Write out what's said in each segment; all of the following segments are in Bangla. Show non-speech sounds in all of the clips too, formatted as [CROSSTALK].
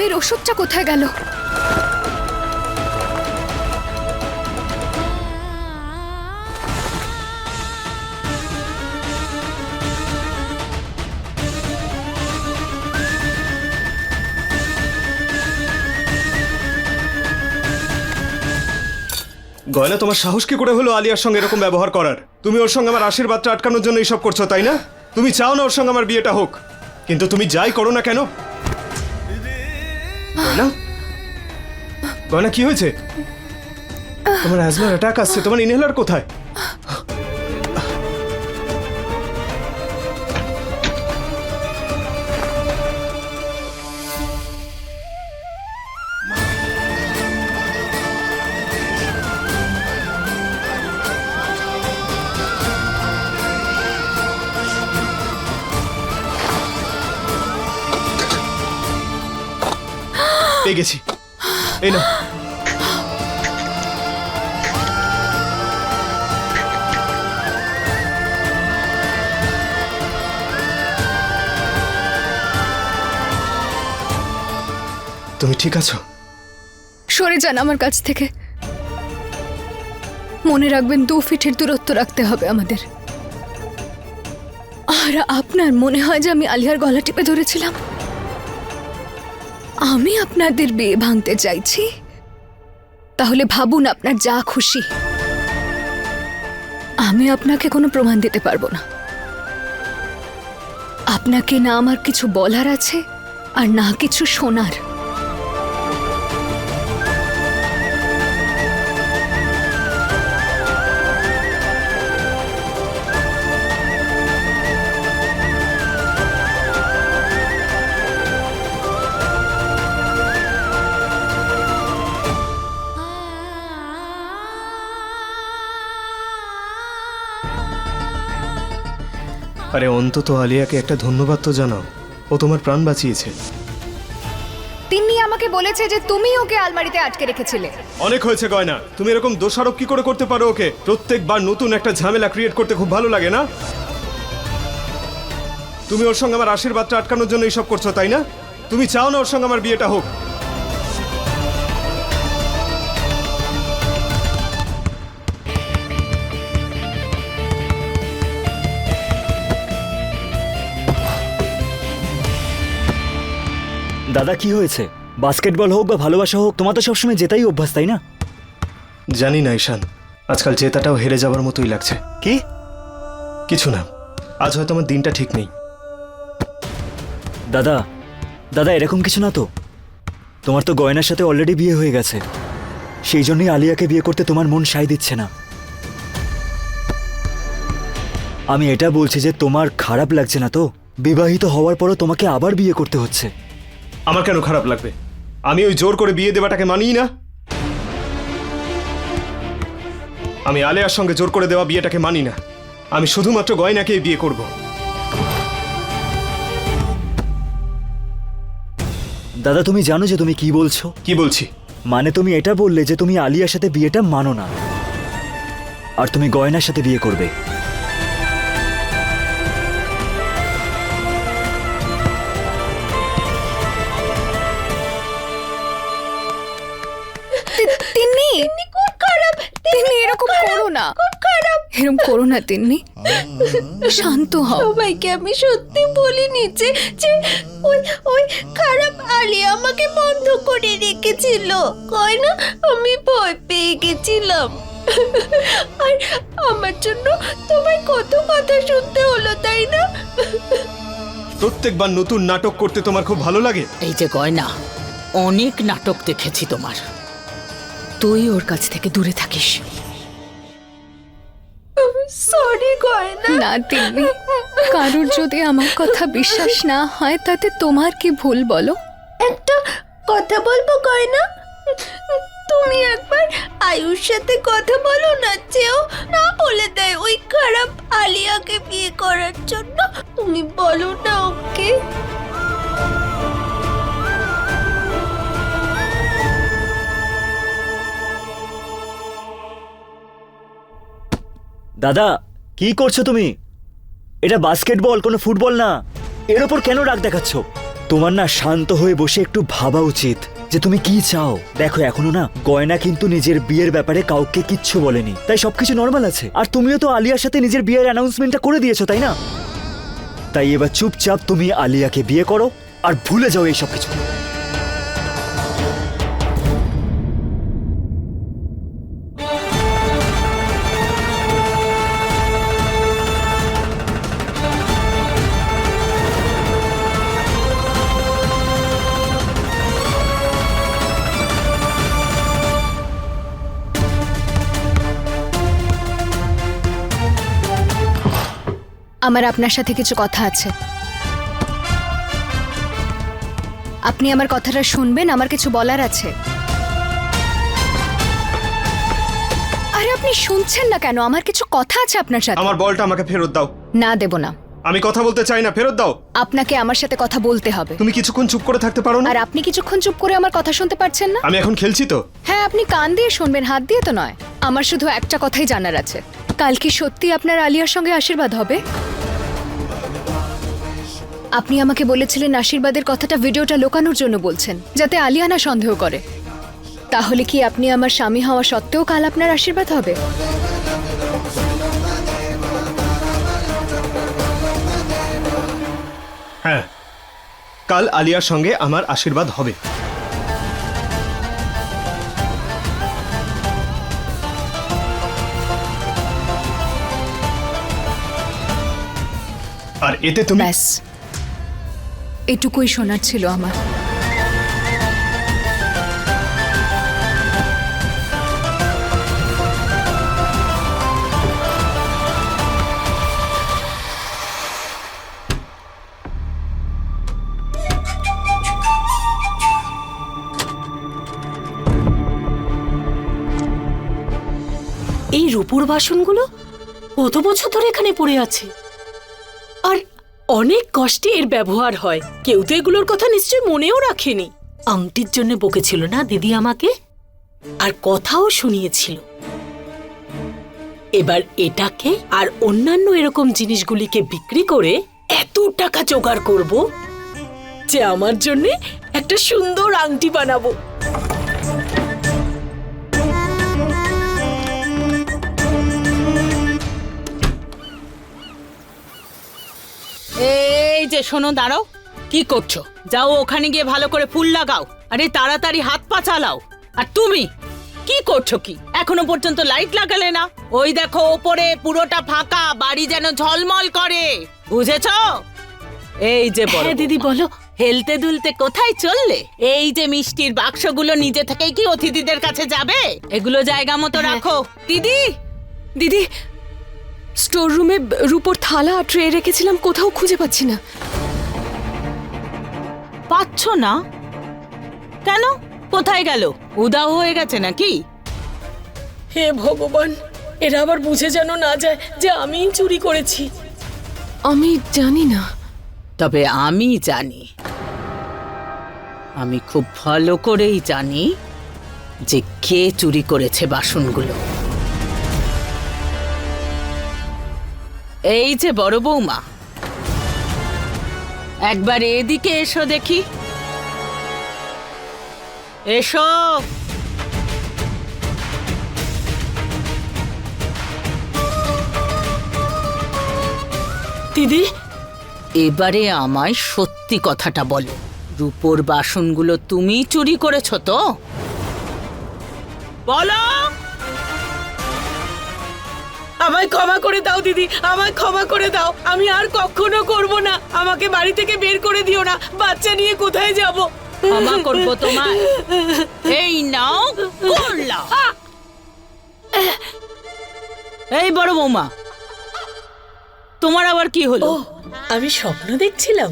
দমের ওষুধটা কোথায় গেল? গয়না, তোমার সাহস কি করে হলো আলিয়ার সঙ্গে এরকম ব্যবহার করার? তুমি ওর সঙ্গে আমার আশীর্বাদটা আটকানোর জন্য এইসব করছ, তাই না? তুমি চাও না ওর সঙ্গে আমার বিয়েটা হোক। কিন্তু তুমি যাই করো না কেন গয়না গয়না কি হয়েছে? তোমার অ্যাজমার অ্যাটাক আসছে তোমার ইনহেলার কোথায়? পেয়ে গেছি। এই না তুমি ঠিক আছো? সরে যান আমার কাছ থেকে। মনে রাখবেন, দু ফিটের দূরত্ব রাখতে হবে আমাদের। আর আপনার মনে হয় যে আমি আলিয়ার গলা টিপে ধরেছিলাম? আমি আপনাদের বিয়ে ভাঙতে চাইছি। তাহলে ভাবুন আপনার যা খুশি। আমি আপনাকে কোনো প্রমাণ দিতে পারব না। আপনাকে না আমার কিছু বলার আছে আর না কিছু শোনার। আরে অন্তত আলিয়াকে একটা ধন্যবাদ তো জানাও। ও তোমার প্রাণ বাঁচিয়েছে। তিন্নি আমাকে বলেছে যে তুমি ওকে আলমারিতে আটকে রেখেছিলে। অনেক হয়েছে গয়না। তুমি এরকম দোষারোপ কি করে করতে পারো ওকে? প্রত্যেকবার নতুন একটা ঝামেলা ক্রিয়েট করতে খুব ভালো লাগে না? তুমি ওর সঙ্গে আমার আশীর্বাদটা আটকানোর জন্য এইসব করছ তাই না? তুমি চাও না ওর সঙ্গে আমার বিয়েটা হোক। দাদা কি হয়েছে? বাস্কেটবল হোক বা ভালোবাসা হোক তোমার তো সবসময় জেতাই অভ্যাস তাই না? জানি না ঈশান। আজকাল জেতাটাও হেরে যাওয়ার মতোই লাগছে। কি? কিছু না। আজ হয়তো আমার দিনটা ঠিক নেই। দাদা দাদা এরকম কিছু না তো? তোমার তো গয়নার সাথে অলরেডি বিয়ে হয়ে গেছে। সেই জন্যই আলিয়াকে বিয়ে করতে তোমার মন সায় দিচ্ছে না। আমি এটা বলছি যে তোমার খারাপ লাগছে না তো? বিবাহিত হওয়ার পরও তোমাকে আবার বিয়ে করতে হচ্ছে। আমার কেন খারাপ লাগবে? আমি ওই জোর করে বিয়ে দেওয়াটাকে মানিই না। আমি আলেয়ার সঙ্গে জোর করে দেওয়া বিয়েটাকে মানি না। আমি শুধুমাত্র গয়নাকেই বিয়ে করব। দাদা তুমি জানো যে তুমি কি বলছো? কি বলছি? মানে তুমি এটা বললে যে তুমি আলিয়ার সাথে বিয়েটা মানো না। আর তুমি গয়নার সাথে বিয়ে করবে। এরকম করো না তিন্নি। শান্ত হও। সবাইকে আমি সত্যি বলিনি যে যে ওই ওই খারাপ আলী আমাকে বন্ধ করে রেখেছিল। কয় না? আমি ভয় পেয়ে গেছিলাম। আর আমার জন্য তোমায় কত কথা শুনতে হলো তাই না? প্রত্যেকবার নতুন নাটক করতে তোমার খুব ভালো লাগে? এই যে গয়না অনেক নাটক দেখেছি তোমার। তুই ওর কাছ থেকে দূরে থাকিস। সরি গয়না। না তিন্নি। কারোর যদি আমার কথা বিশ্বাস না হয় তাতে তোমার কি ভুল বলো? একটা কথা বলব গয়না? তুমি একবার আয়ুর সাথে কথা বলো না যেও না বলে দেয় ওই খারাপ আলিয়াকে বিয়ে করার জন্য। তুমি বলো না ওকে? দাদা, কি করছ তুমি? এটা বাস্কেটবল কোনো ফুটবল না। এর ওপর কেন রাগ দেখাচ্ছ? তোমার না শান্ত হয়ে বসে একটু ভাবা উচিত যে তুমি কি চাও। দেখো, এখনও না গয়না কিন্তু নিজের বিয়ের ব্যাপারে কাউকে কিচ্ছু বলেনি। তাই সবকিছু নর্মাল আছে। আর তুমিও তো আলিয়ার সাথে নিজের বিয়ের অ্যানাউন্সমেন্টটা করে দিয়েছ, তাই না? তাই এবার চুপচাপ তুমি আলিয়াকে বিয়ে করো আর ভুলে যাও এই সব কিছু আমার আপনার সাথে কিছু কথা আছে। আপনি আমার কথাটা শুনবেন আমার কিছু বলার আছে। আরে আপনি শুনছেন না কেন? আমার কিছু কথা আছে আপনার সাথে। আমার বলটা আমাকে ফেরত দাও। না দেব না। আমি কথা বলতে চাই না ফেরত দাও। আপনাকে আমার সাথে কথা বলতে হবে। তুমি কিছুক্ষণ চুপ করে থাকতে পারো না? আর আপনি কিছুক্ষণ চুপ করে আমার কথা শুনতে পারছেন না? আমি এখন খেলছি তো। হ্যাঁ আপনি কান দিয়ে শুনবেন হাত দিয়ে তো নয়। আমার শুধু একটা কথাই জানার আছে। কাল কি সত্যি আপনার আলিয়ার সঙ্গে আশীর্বাদ হবে? আপনি আমাকে বলেছিলেন আশীর্বাদের কথাটা ভিডিওটা লোকানোর জন্য বলছেন যাতে আলিয়া না সন্দেহ করে। তাহলে কি আপনি আমার স্বামী হওয়া সত্ত্বেও কাল আপনার আশীর্বাদ হবে? হ্যাঁ কাল আলিয়ার সঙ্গে আমার আশীর্বাদ হবে। আর এতে তুমি ব্যাস। এটুকুই শোনার ছিল আমার। এই রূপুর বাসনগুলো কত বছর ধরে এখানে পড়ে আছে? অনেক কষ্টে এর ব্যবহার হয়। কেউ তো এগুলোর কথা নিশ্চয়ই মনেও রাখেনি। আংটির জন্য বকেছিল না দিদি আমাকে? আর কথাও শুনিয়েছিল। এবার এটাকে আর অন্যান্য এরকম জিনিসগুলিকে বিক্রি করে এত টাকা জোগাড় করব যে আমার জন্য একটা সুন্দর আংটি বানাবো। এই যে শোনো দাঁড়াও। কি করছ? যাও ওখানে গিয়ে ভালো করে ফুল লাগাও। আরে তাড়াতাড়ি হাত পা চালাও। আর তুমি? কি করছ কি? এখনও পর্যন্ত লাইট লাগালে না? ওই দেখো ওপরে পুরোটা ফাঁকা বাড়ি যেন ঝলমল করে। বুঝেছ? এই যে বড় হ্যাঁ দিদি বলো। হেলতে দুলতে কোথায় চললে? এই যে মিষ্টির বাক্সগুলো নিজে থেকেই কি অতিথিদের কাছে যাবে? এগুলো জায়গা মতো রাখো। দিদি? দিদি স্টোর রুমে রূপোর থালা আর ট্রে রেখেছিলাম কোথাও খুঁজে পাচ্ছি না। পাচ্ছ না? কেন? কোথায় গেল? উদাও হয়ে গেছে নাকি? হে ভগবান এরা আবার বুঝে যেন না যায় যে আমিই চুরি করেছি। আমি জানি না। তবে আমি জানি। আমি খুব ভালো করেই জানি যে কে চুরি করেছে বাসনগুলো। এই যে বড় বৌমা। একবার এদিকে এসো দেখি। এসো। দিদি, এবারে আমায় সত্যি কথাটা বলো। রূপোর বাসনগুলো তুমি চুরি করেছ তো? বলো! আমায় ক্ষমা করে দাও দিদি। আমায় ক্ষমা করে দাও। আমি আর কখনো করব না। আমাকে বাড়ি থেকে বের করে দিও না। বাচ্চা নিয়ে কোথায় যাব? ক্ষমা করব তোমায়। এই নাও করলাম এই বড় বৌমা তোমার আবার কি হলো? আমি স্বপ্ন দেখছিলাম।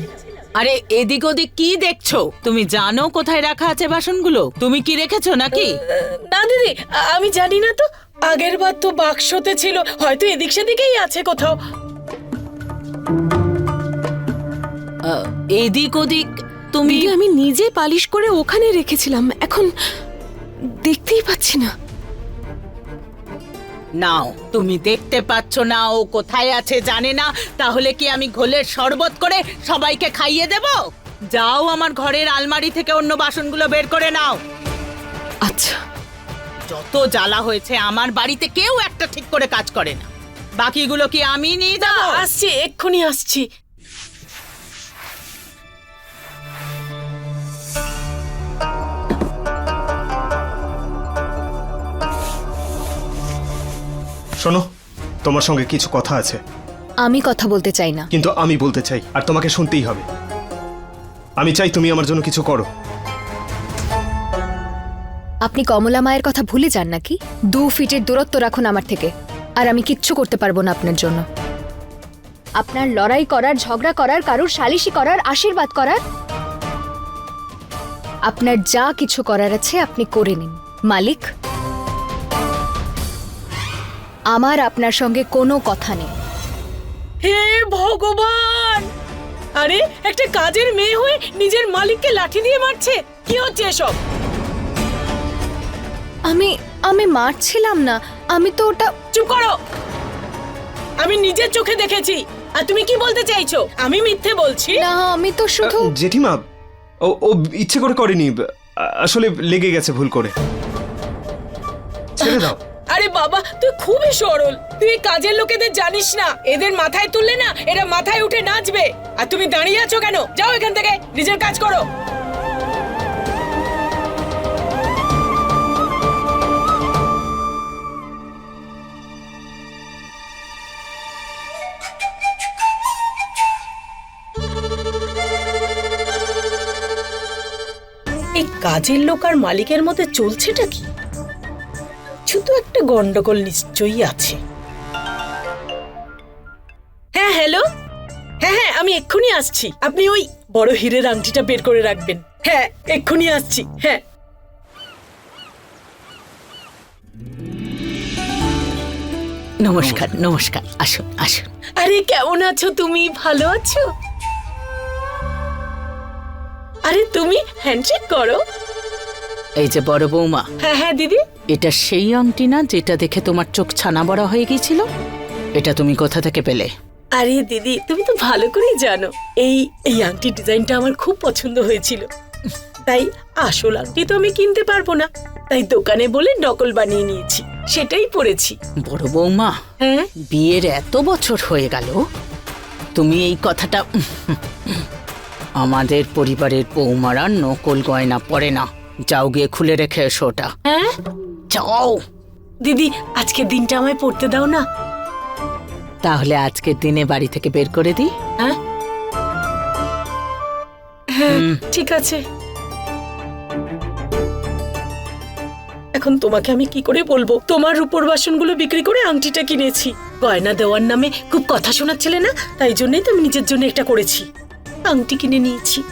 আরে এদিক ওদিক কি দেখছ? তুমি জানো কোথায় রাখা আছে বাসনগুলো? তুমি কি রেখেছো নাকি? না দিদি আমি জানি না তো। আগের বার তো বাক্সতে ছিল হয়তো এদিক সেদিকেই আছে কোথাও। এদিক ওদিক তুমি আমি নিজে পালিশ করে ওখানে রেখেছিলাম এখন দেখতেই পাচ্ছি না। নাও তুমি দেখতে পাচ্ছ না ও কোথায় আছে জানে না। তাহলে কি আমি ঘোলের শরবত করে সবাইকে খাইয়ে দেব? যাও আমার ঘরের আলমারি থেকে অন্য বাসনগুলো বের করে নাও। আচ্ছা। যত জ্বালা হয়েছে আমার বাড়িতে কেউ একটা ঠিক করে কাজ করে না। বাকিগুলো কি আমি নিয়ে যাব? আসছি এক্ষুনি আসছি। শোনো তোমার সঙ্গে কিছু কথা আছে। আমি কথা বলতে চাই না। কিন্তু আমি বলতে চাই আর তোমাকে শুনতেই হবে। আমি চাই তুমি আমার জন্য কিছু করো। আপনি কমলা মায়ের কথা ভুলে যান নাকি? দু ফিটের দূরত্ব রাখুন আমার থেকে। আর আমি কিচ্ছু করতে পারব না আপনার জন্য। আপনার লড়াই করার, ঝগড়া করার, কারুর সালিশি করার, আশীর্বাদ করার, আপনার যা কিছু করার আছে আপনি করে নিন। মালিক, আমার আপনার সঙ্গে কোনো কথা নেই। হে ভগবান! আরে, একটা কাজের মেয়ে হয়ে নিজের মালিককে লাঠি দিয়ে মারছে। কি হচ্ছে এসব? আমি আমি মারছিলাম না আমি তো ওটা চুপ করো! আমি নিজের চোখে দেখেছি আর তুমি কি বলতে চাইছো? আমি মিথ্যে বলছি? না আমি তো শুধু জেঠিমা ও ও ইচ্ছে করে করেনি আসলে লেগে গেছে ভুল করে। ছেড়ে দাও। আরে বাবা তুই খুবই সরল। তুই কাজের লোকেদের জানিস না। এদের মাথায় তুললে না এরা মাথায় উঠে নাচবে। আর তুমি দাঁড়িয়ে আছো কেন? যাও এখান থেকে নিজের কাজ করো। কাজের লোক আর মালিকের মধ্যে চলছেটা কি? শুধু একটা গন্ডগোল নিশ্চয়ই আছে। হ্যাঁ হ্যালো? হ্যাঁ হ্যাঁ আমি এক্ষুনি আসছি। আপনি ওই বড় হীরের আংটিটা বের করে রাখবেন। হ্যাঁ এক্ষুনি আসছি। হ্যাঁ। নমস্কার নমস্কার। আসুন আসুন। আরে কেমন আছো তুমি? ভালো আছো? আরে তুমি হ্যান্ডশেক করো। এই যে বড় বৌমা হ্যাঁ হ্যাঁ দিদি। এটা সেই আংটি না যেটা দেখে তোমার চোখ ছানা বড়া হয়ে গিয়েছিল? এটা তুমি কোথা থেকে পেলে? আরে দিদি তুমি তো ভালো করেই জানো এই এই আংটি ডিজাইনটা আমার খুব পছন্দ হয়েছিল। তাই আসল আংটি তো আমি কিনতে পারব না তাই দোকানে বলে নকল বানিয়ে নিয়েছি সেটাই পরেছি। বড় বৌমা হ্যাঁ? বিয়ের এত বছর হয়ে গেল তুমি এই কথাটা আমাদের পরিবারের বৌমারা নকল গয়না পরে না। যাও গিয়ে খুলে রেখে এসো ওটা। হ্যাঁ? যাও। দিদি আজকের দিনটা আমায় পড়তে দাও না। তাহলে আজকের দিনে বাড়ি থেকে বের করে দিই। হ্যাঁ? হ্যাঁ ঠিক আছে। এখন তোমাকে আমি কি করে বলব? তোমার রূপোর বাসনগুলো বিক্রি করে আংটিটা কিনেছি। গয়না দেওয়ার নামে খুব কথা শোনাচ্ছিলে না? তাই জন্যই তো আমি নিজের জন্য এটা করেছি। আংটি কিনে নিয়েছি।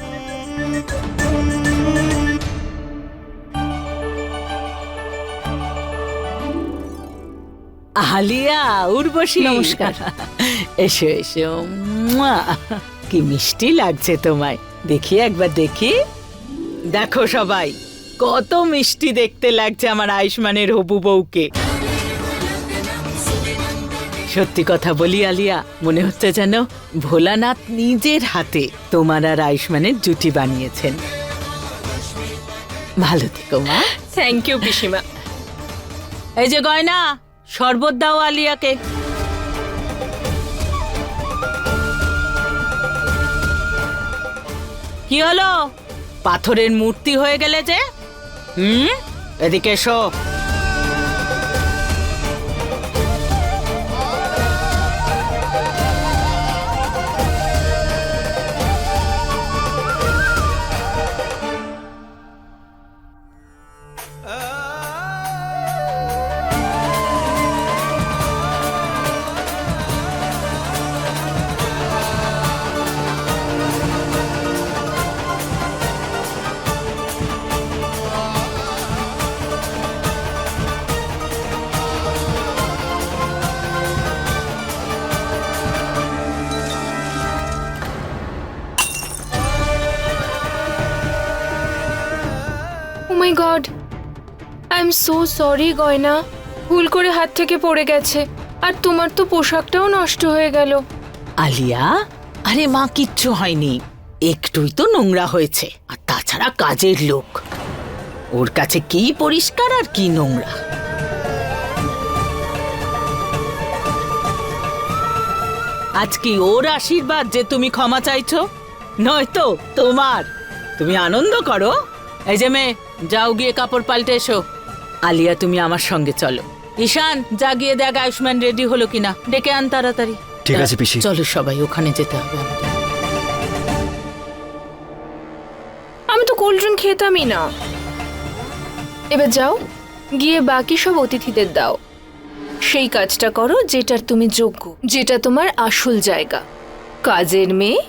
আলিয়া উর্বশী। নমস্কার। [LAUGHS] এসো এসো। কি মিষ্টি লাগছে তোমায়। দেখি একবার দেখি। দেখো সবাই কত মিষ্টি দেখতে লাগছে আমার আয়ুষ্মানের হবু বউকে। সত্যি কথা বলি আলিয়া মনে হচ্ছে যেন ভোলানাথ নিজের হাতে তোমার আর আয়ুষ্মানের জুটি বানিয়েছেন। ভালো থেকো মা। থ্যাংক ইউ পিসিমা। এই যে গয়না শরবত দাও আলিয়াকে। কি হলো? পাথরের মূর্তি হয়ে গেলে যে? হুম? এদিকে এসো। আই এম সো সরি গয়না। ভুল করে হাত থেকে পড়ে গেছে। আর তোমার তো পোশাকটাও নষ্ট হয়ে গেল। আলিয়া, আরে মা, কিচ্ছু হয়নি। একটুই তো নোংরা হয়েছে। আর তাছাড়া কাজের লোক। ওর কাছে কি পরিষ্কার আর কি নোংরা? আজ কি ওর আশীর্বাদ যে তুমি ক্ষমা চাইছো? নয়তো তোমার। তুমি আনন্দ করো। এই যে মেয়ে, যাও গিয়ে কাপড় পাল্টে এসো। আলিয়া তুমি আমার সঙ্গে চলো। ঈশান যা গিয়ে দেখ আয়ুষ্মান রেডি হলো কিনা। ডেকে আন তাড়াতাড়ি। ঠিক আছে, পিসি। চলো সবাই ওখানে যেতে হবে আমাদের। আমি তো কোল্ড ড্রিঙ্ক খেতামই না। এবার যাও গিয়ে বাকি সব অতিথিদের দাও। সেই কাজটা করো যেটার তুমি যোগ্য যেটা তোমার আসল জায়গা। কাজের মেয়ে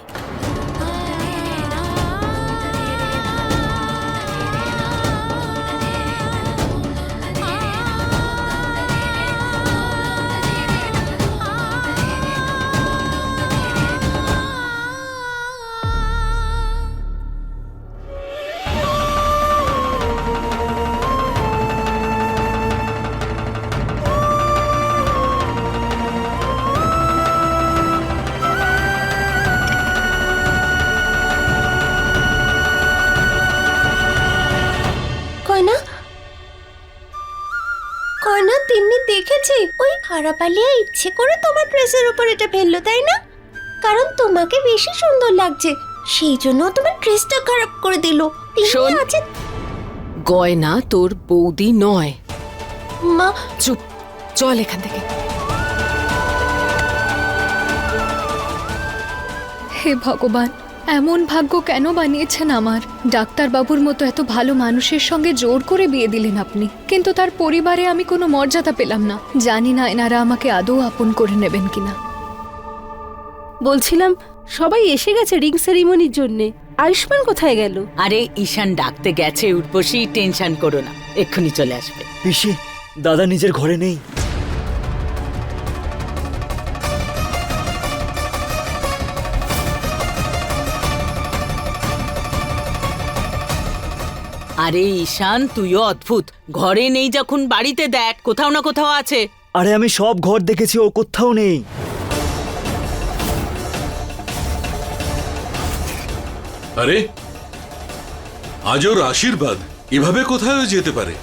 দেখেছি? ওই খারাপ আলিয়া ইচ্ছে করে তোমার ড্রেসের উপর এটা ফেলল তাই না? কারণ তোমাকে বেশি সুন্দর লাগছে। সেই জন্য তোমার ড্রেসটা খারাপ করে দিল। শোন। আছে গয়না তোর বৌদি নয়। মা। চুপ চল এখান থেকে। হে ভগবান এমন ভাগ্য কেন বানিয়েছেন আমার? ডাক্তারবাবুর মতো এত ভালো মানুষের সঙ্গে জোর করে বিয়ে দিলেন আপনি। কিন্তু তার পরিবারে আমি কোনো মর্যাদা পেলাম না। জানি না এনারা আমাকে আদৌ আপন করে নেবেন কিনা। বলছিলাম সবাই এসে গেছে রিং সেরিমনির জন্য। আয়ুষ্মান কোথায় গেল? আরে ঈশান ডাকতে গেছে উঠবসি টেনশন করো না। এক্ষুনি চলে আসবে। পিসি দাদা নিজের ঘরে নেই। আরে ঈশান তুইও অদ্ভুত। ঘরে নেই যখন বাড়িতে দেখ কোথাও না কোথাও আছে। আরে আমি সব ঘর দেখেছি ও কোথাও নেই। আরে আজ ওর আশীর্বাদ এভাবে কোথায় যেতে পারে।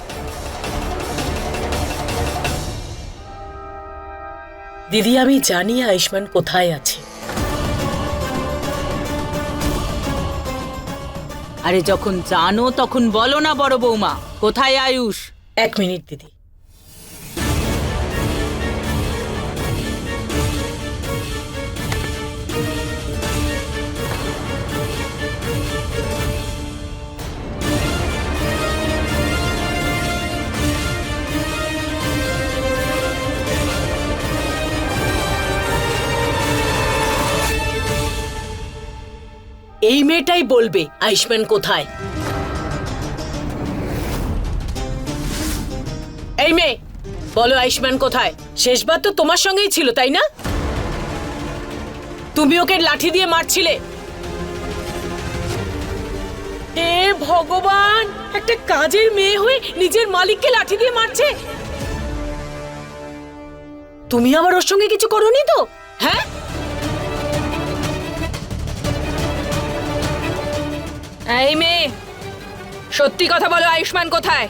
দিদি আমি জানি আয়ুষ্মান কোথায় আছে। আরে যখন জানো তখন বলো না বড় বৌমা। কোথায় আয়ুষ? এক মিনিট দিদি। এই মেয়েটাই বলবে আয়ুষ্মান কোথায়। এই মেয়ে, বলো আয়ুষ্মান কোথায়? শেষবার তো তোমার সঙ্গেই ছিল, তাই না? তুমি ওকে লাঠি দিয়ে মারছিলে। হে ভগবান, একটা কাজের মেয়ে হয়ে নিজের মালিককে লাঠি দিয়ে মারছে। তুমি আবার ওর সঙ্গে কিছু করোনি তো? হ্যাঁ? এই মেয়ে সত্যি কথা বলো আয়ুষ্মান কোথায়?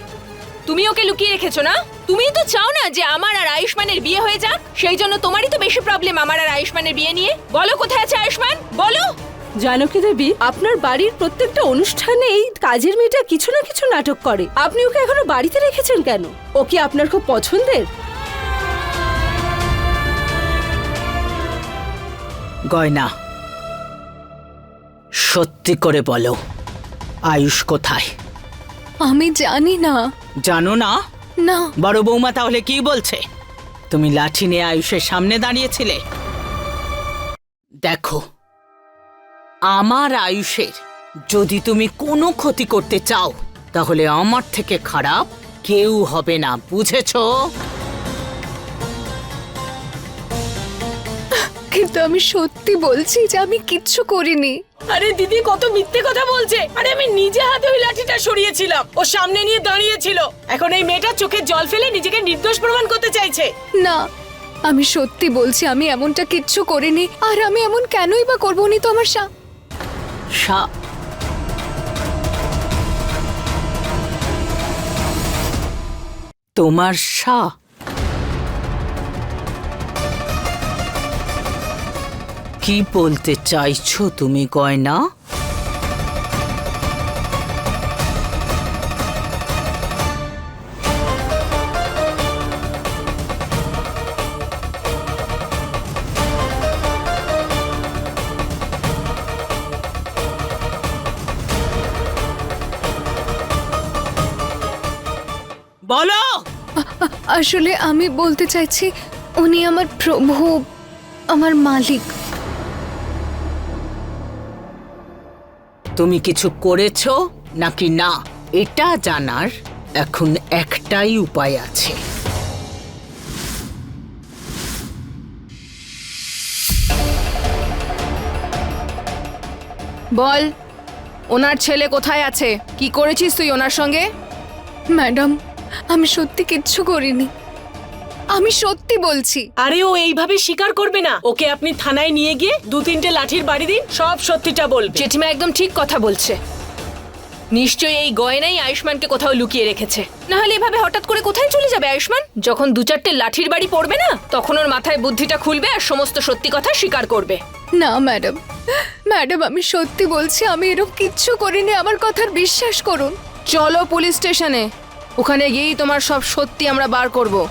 তুমি ওকে লুকিয়ে রেখেছো না? তুমিই তো চাও না যে আমার আর আয়ুষ্মানের বিয়ে হয়ে যাক? সেই জন্য তোমারই তো বেশি প্রবলেম আমার আর আয়ুষ্মানের বিয়ে নিয়ে। বলো কোথায় আছে আয়ুষ্মান? বলো। জানকী দেবী আপনার বাড়ির প্রত্যেকটা অনুষ্ঠানে এই কাজের মেয়েটা কিছু না কিছু নাটক করে। আপনি ওকে এখনও বাড়িতে রেখেছেন কেন? ও কি আপনার খুব পছন্দের? গয়না সত্যি করে বলো। আয়ুষ কোথায়? আমি জানি না। জানো না? না। বড় বৌমা তাহলে কি বলছে? তুমি লাঠি নিয়ে আয়ুষের সামনে দাঁড়িয়েছিলে। দেখো আমার আয়ুষের যদি তুমি কোনো ক্ষতি করতে চাও তাহলে আমার থেকে খারাপ কেউ হবে না বুঝেছ? কিন্তু আমি সত্যি বলছি যে আমি কিচ্ছু করিনি। আরে দিদি কত মিথ্যে কথা বলছে। আরে আমি নিজে হাতে ওই লাঠিটা সরিয়েছিলাম। ও সামনে নিয়ে দাঁড়িয়েছিল। এখন এই মেয়েটা চোখে জল ফেলে নিজেকে নির্দোষ প্রমাণ করতে চাইছে। না আমি সত্যি বলছি আমি এমনটা কিচ্ছু করিনি আর আমি এমন কেনই বা করব নি তো আমার সা সা তোমার সা কি বলতে চাইছো তুমি, গয়না? বলো! আসলে আমি বলতে চাইছি, উনি আমার প্রভু, আমার মালিক। তুমি কিছু করেছ? নাকি না? এটা জানার এখন একটাই উপায় আছে। বল ওনার ছেলে কোথায় আছে? কি করেছিস তুই ওনার সঙ্গে? ম্যাডাম আমি সত্যি কিচ্ছু করিনি। আমি সত্যি বলছি। আরে ও এইভাবে স্বীকার করবে না। ওকে আপনি থানায় নিয়ে গিয়ে দু তিনটে লাঠির বাড়ি দিন সব সত্যিটা বলবে। জেঠিমা একদম ঠিক কথা বলছে। নিশ্চয়ই এই গয়নাই আয়ুষ্মানকে কোথাও লুকিয়ে রেখেছে। না হলে এভাবে হঠাৎ করে কোথায় চলে যাবে আয়ুষ্মান? যখন দু চারটে লাঠির বাড়ি পড়বে না তখন ওর মাথায় বুদ্ধিটা খুলবে আর সমস্ত সত্যি কথা স্বীকার করবে। না ম্যাডাম। ম্যাডাম আমি সত্যি বলছি আমি এরকম কিচ্ছু করিনি। আমার কথার বিশ্বাস করুন। চলো পুলিশ স্টেশনে। ওখানে গিয়েই তোমার সব সত্যি আমরা বার করব।